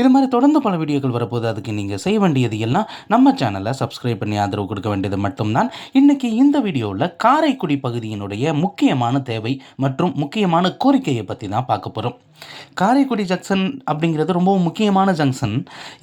இது மாதிரி தொடர்ந்து பல வீடியோக்கள் வரப்போது அதுக்கு நீங்கள் செய்ய வேண்டியது எல்லாம் நம்ம சேனலை சப்ஸ்கிரைப் பண்ணி ஆதரவு கொடுக்க வேண்டியது மட்டும்தான். இன்றைக்கி இந்த வீடியோவில் காரைக்குடி பகுதியினுடைய முக்கியமான தேவை மற்றும் முக்கியமான கோரிக்கையை பற்றி தான் பார்க்க போகிறோம் காரைக்குடி ஜங்ஷன் அப்படிங்கிறது ரொம்பவும் முக்கியமான ஜங்ஷன்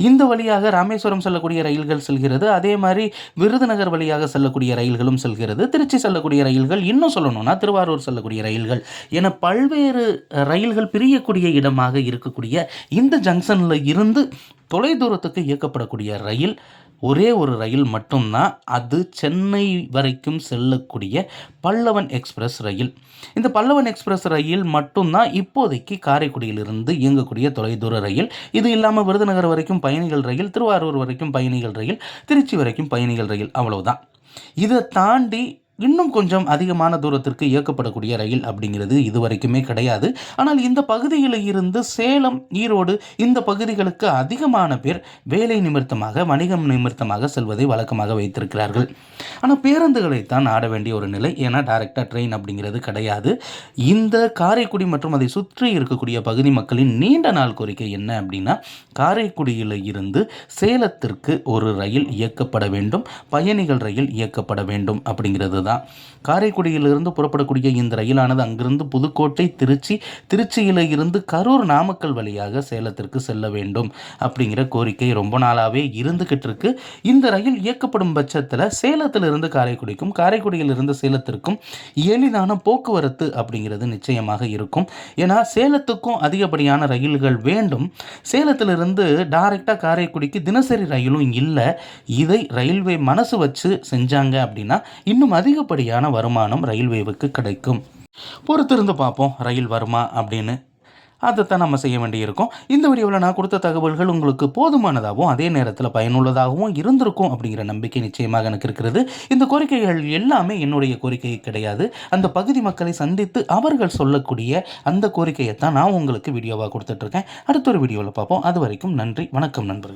இந்த வழியாக ராமேஸ்வரம் செல்லக்கூடிய ரயில்கள் செல்கிறது. அதே மாதிரி விருதுநகர் வழியாக செல்லக்கூடிய ரயில்களும் செல்கிறது. திருச்சி செல்லக்கூடிய ரயில்கள் இன்னும் சொல்லணும்னா திருவாரூர் செல்லக்கூடிய ரயில்கள். என பல்வேறு ரயில்கள் பிரியக்கூடிய இடமாக இருக்கக்கூடிய இந்த ஜங்ஷன் ஜங்ஷனில் இருந்து தொலைதூரத்துக்கு இயக்கப்படக்கூடிய ரயில் ஒரே ஒரு ரயில் மட்டும்தான். அது சென்னை வரைக்கும் செல்லக்கூடிய பல்லவன் எக்ஸ்பிரஸ் ரயில். இந்த பல்லவன் எக்ஸ்பிரஸ் ரயில் மட்டும்தான் இப்போதைக்கு காரைக்குடியிலிருந்து இயங்கக்கூடிய தொலைதூர ரயில். இது இல்லாமல் விருதுநகர் வரைக்கும் பயணிகள் ரயில் திருவாரூர் வரைக்கும் பயணிகள் ரயில் திருச்சி வரைக்கும் பயணிகள் ரயில். அவ்வளவுதான். இதை தாண்டி இன்னும் கொஞ்சம் அதிகமான தூரத்திற்கு இயக்கப்படக்கூடிய ரயில் அப்படிங்கிறது இது வரைக்குமே கிடையாது. ஆனால் இந்த பகுதியில் இருந்து சேலம் ஈரோடு இந்த பகுதிகளுக்கு அதிகமான பேர் வேலை நிமித்தமாக வணிகம் நிமித்தமாக செல்வதை வழக்கமாக வைத்திருக்கிறார்கள். ஆனால் பேருந்துகளைத்தான் ஆட வேண்டிய ஒரு நிலை. ஏன்னா டைரெக்டாக ட்ரெயின் அப்படிங்கிறது கிடையாது. இந்த காரைக்குடி மற்றும் அதை சுற்றி இருக்கக்கூடிய பகுதி மக்களின் நீண்ட நாள் கோரிக்கை என்ன அப்படின்னா காரைக்குடியில் இருந்து சேலத்திற்கு ஒரு ரயில் இயக்கப்பட வேண்டும். பயணிகள் ரயில் இயக்கப்பட வேண்டும் அப்படிங்கிறது தான். காரைக்குடியிலிருந்து புறப்படக்கூடிய இந்த ரயிலானது அங்கிருந்து புதுக்கோட்டை திருச்சி திருச்சியில் இருந்து கரூர் நாமக்கல் வழியாக சேலத்திற்கு செல்ல வேண்டும் அப்படிங்கிற கோரிக்கை ரொம்ப நாளாகவே இருந்துக்கிட்டு இருக்கு. இந்த ரயில் இயக்கப்படும் பட்சத்தில் சேலத்திலிருந்து காரைக்குடிக்கும் காரைக்குடியிலிருந்து சேலத்திற்கும் எளிதான போக்குவரத்து அப்படிங்கிறது நிச்சயமாக இருக்கும். ஏன்னா சேலத்துக்கும் அதிகப்படியான ரயில்கள் வேண்டும். சேலத்திலிருந்து டைரெக்டாக காரைக்குடிக்கு தினசரி ரயிலும் இல்லை. இதை ரயில்வே மனசு வச்சு செஞ்சாங்க அப்படின்னா இன்னும் அதிகப்படியான வருமானம் ரயில்வேவுக்கு கிடைக்கும். பொறுத்திருந்து பார்ப்போம் ரயில் வருமா அப்படின்னு. அதைத்தான் நம்ம செய்ய வேண்டியிருக்கும். இந்த வீடியோவில் நான் கொடுத்த தகவல்கள் உங்களுக்கு போதுமானதாகவும் அதே நேரத்தில் பயனுள்ளதாகவும் இருந்திருக்கும் அப்படிங்கிற நம்பிக்கை நிச்சயமாக எனக்கு இருக்கிறது. இந்த கோரிக்கைகள் எல்லாமே என்னுடைய கோரிக்கை கிடையாது. அந்த பகுதி மக்களை சந்தித்து அவர்கள் சொல்லக்கூடிய அந்த கோரிக்கையை தான் நான் உங்களுக்கு வீடியோவாக கொடுத்துட்ருக்கேன் அடுத்த ஒரு வீடியோவில் பார்ப்போம். அது வரைக்கும் நன்றி வணக்கம் நண்பர்கள்.